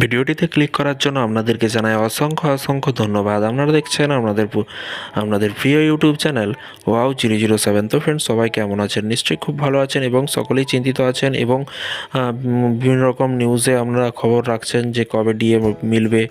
ভিডিওটিতে ক্লিক করার জন্য আপনাদেরকে জানাই অসংখ্য অসংখ্য ধন্যবাদ। আপনারা দেখছেন আপনাদের আপনাদের প্রিয় YouTube channel wow zero zero seven তো ফ্রেন্ডস সবাই কেমন আছেন? নিশ্চয়ই খুব ভালো আছেন এবং সকলেই চিন্তিত আছেন এবং বিভিন্ন রকম নিউজে আপনারা খবর রাখছেন যে কবে ডিএ মিলবে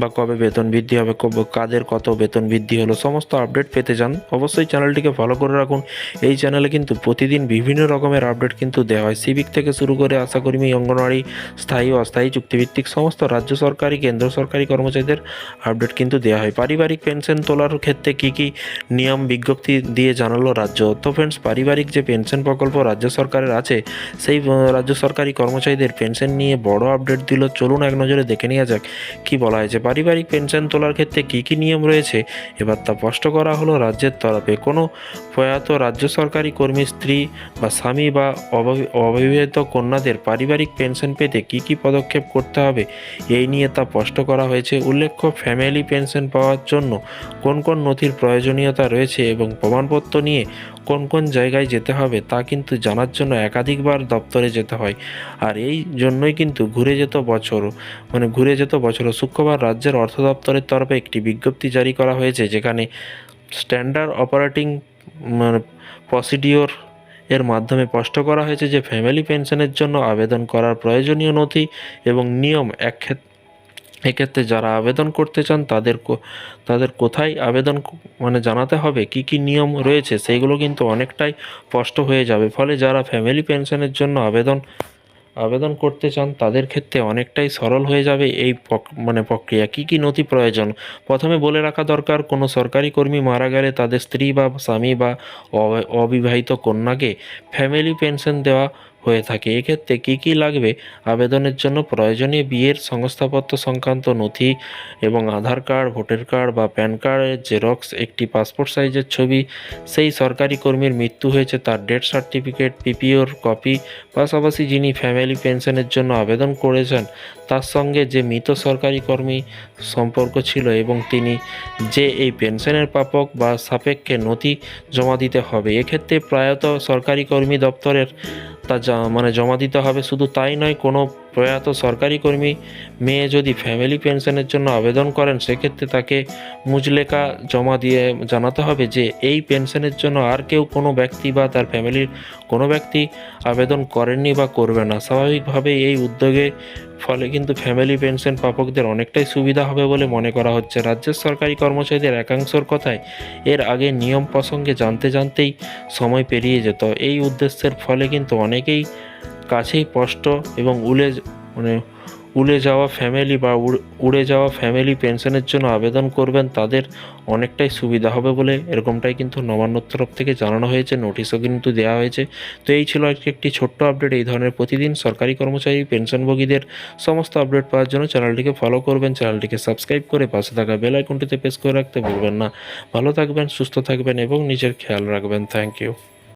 বা কবে বেতন বৃদ্ধি হবে কাদের কত বেতন বৃদ্ধি হলো, সমস্ত আপডেট পেতে যান অবশ্যই চ্যানেলটিকে ফলো করে রাখুন। এই চ্যানেলে কিন্তু প্রতিদিন বিভিন্ন রকমের আপডেট কিন্তু দেওয়া হয়। সিভিক থেকে শুরু করে আশাকর্মী অঙ্গনওয়াড়ি, স্থায়ী অস্থায়ী চুক্তিভিত্তিক সমস্ত রাজ্য সরকারি, কেন্দ্র সরকারি কর্মচারীদের আপডেট কিন্তু দেওয়া হয়। পারিবারিক পেনশন তোলার ক্ষেত্রে কী কী নিয়ম বিজ্ঞপ্তি দিয়ে জানালো রাজ্য? তো ফ্রেন্ডস পারিবারিক যে পেনশন প্রকল্প রাজ্য সরকারের আছে, সেই রাজ্য সরকারি কর্মচারীদের পেনশন নিয়ে বড় আপডেট দিল। চলুন এক নজরে দেখে নেওয়া যাক, কি বলা হয়েছে। পারিবারিক পেনশন তোলার ক্ষেত্রে কী কী নিয়ম রয়েছে? এবার তা স্পষ্ট করা হলো রাজ্যের তরফে। কোনো প্রয়াত রাজ্য সরকারি কর্মী, স্ত্রী বা স্বামী বা অবি- অবিবাহিত কন্যাদের পারিবারিক পেনশন পেতে কী কী পদক্ষেপ করতে হবে? এই নিয়ে তা স্পষ্ট করা হয়েছে। উল্লেখ্য, ফ্যামিলি পেনশন পাওয়ার জন্য কোন কোন নথির প্রয়োজনীয়তা রয়েছে এবং প্রমাণপত্র নিয়ে কোন কোন জায়গায় যেতে হবে তা কিন্তু জানার জন্য একাধিকবার দপ্তরে যেতে হয়। আর এই জন্যই কিন্তু ঘুরে যেত বছর মানে ঘুরে যেত বছর। শুক্রবার রাজ্যের অর্থ দপ্তরের তরফে একটি বিজ্ঞপ্তি জারি করা হয়েছে, যেখানে স্ট্যান্ডার্ড অপারেটিং মানে প্রসিডিওর এর মাধ্যমে স্পষ্ট করা হয়েছে যে ফ্যামিলি পেনশনের জন্য আবেদন করার প্রয়োজনীয় নথি এবং নিয়ম এক ক্ষেত- এক্ষেত্রে যারা আবেদন করতে চান তাদের তাদের কোথায় আবেদন মানে জানাতে হবে, কি কি নিয়ম রয়েছে, সেইগুলো কিন্তু অনেকটাই স্পষ্ট হয়ে যাবে। ফলে যারা ফ্যামিলি পেনশনের জন্য আবেদন আবেদন করতে চান, তাদের ক্ষেত্রে অনেকটাই সরল হয়ে যাবে এই মানে প্রক্রিয়া। কি কি নথি প্রয়োজন? প্রথমে বলে রাখা দরকার, কোনো সরকারি কর্মী মারা গেলে তাদের স্ত্রী বা স্বামী বা অবিবাহিত কন্যাকে ফ্যামিলি পেনশন দেওয়া হয়ে থাকে। এক্ষেত্রে কী কী লাগবে? আবেদনের জন্য প্রয়োজনীয় বিয়ের সংস্থাপত্র সংক্রান্ত নথি এবং আধার কার্ড, ভোটার কার্ড বা প্যান কার্ডের জেরক্স, একটি পাসপোর্ট সাইজের ছবি, সেই সরকারি কর্মীর মৃত্যু হয়েছে তার ডেথ সার্টিফিকেট, পিপিওর কপি, পাশাপাশি যিনি ফ্যামিলি পেনশনের জন্য আবেদন করেছেন, তার সঙ্গে যে মৃত সরকারি কর্মী সম্পর্ক ছিল এবং তিনি যে এই পেনশনের প্রাপক বা সাপেক্ষে নথি জমা দিতে হবে। এক্ষেত্রে প্রায়ত সরকারি কর্মী দপ্তরের তা মানে জমা দিতে হবে। শুধু তাই নয়, কোনো প্রয়াত সরকারি কর্মী, মেয়ে যদি ফ্যামিলি পেনশনের জন্য আবেদন করেন, সেক্ষেত্রে তাকে মুচলেখা জমা দিয়ে জানাতে হবে যে, এই পেনশনের জন্য আর কেউ কোনো ব্যক্তি বা তার ফ্যামিলির কোনো ব্যক্তি আবেদন করেননি বা করবে না। স্বাভাবিকভাবে এই উদ্যোগে ফলে কিন্তু ফ্যামিলি পেনশন প্রাপকদের অনেকটাই সুবিধা হবে বলে মনে করা হচ্ছে। রাজ্যের সরকারি কর্মচারীদের একাংশর কথায়, এর আগে নিয়ম প্রসঙ্গে জানতে জানতেই সময় পেরিয়ে যেত। এই উদ্দেশ্যের ফলে কিন্তু অনেকেই কাছেই স্পষ্ট এবং উলে মানে উড়ে যাওয়া ফ্যামিলি বা উড়ে যাওয়া ফ্যামিলি পেনশনের জন্য আবেদন করবেন, তাদের অনেকটাই সুবিধা হবে বলে এরকমটাই কিন্তু নবান্নর তরফ থেকে জানানো হয়েছে নোটিশও কিন্তু দেওয়া হয়েছে। তো এই ছিল আজকে একটি ছোট্ট আপডেট এই ধরনের প্রতিদিন সরকারি কর্মচারী পেনশনভোগীদের সমস্ত আপডেট পাওয়ার জন্য চ্যানেলটিকে ফলো করবেন চ্যানেলটিকে সাবস্ক্রাইব করে পাশে থাকা বেল আইকনটিতে প্রেস করে রাখতে ভুলবেন না। ভালো থাকবেন, সুস্থ থাকবেন এবং নিজের খেয়াল রাখবেন। Thank you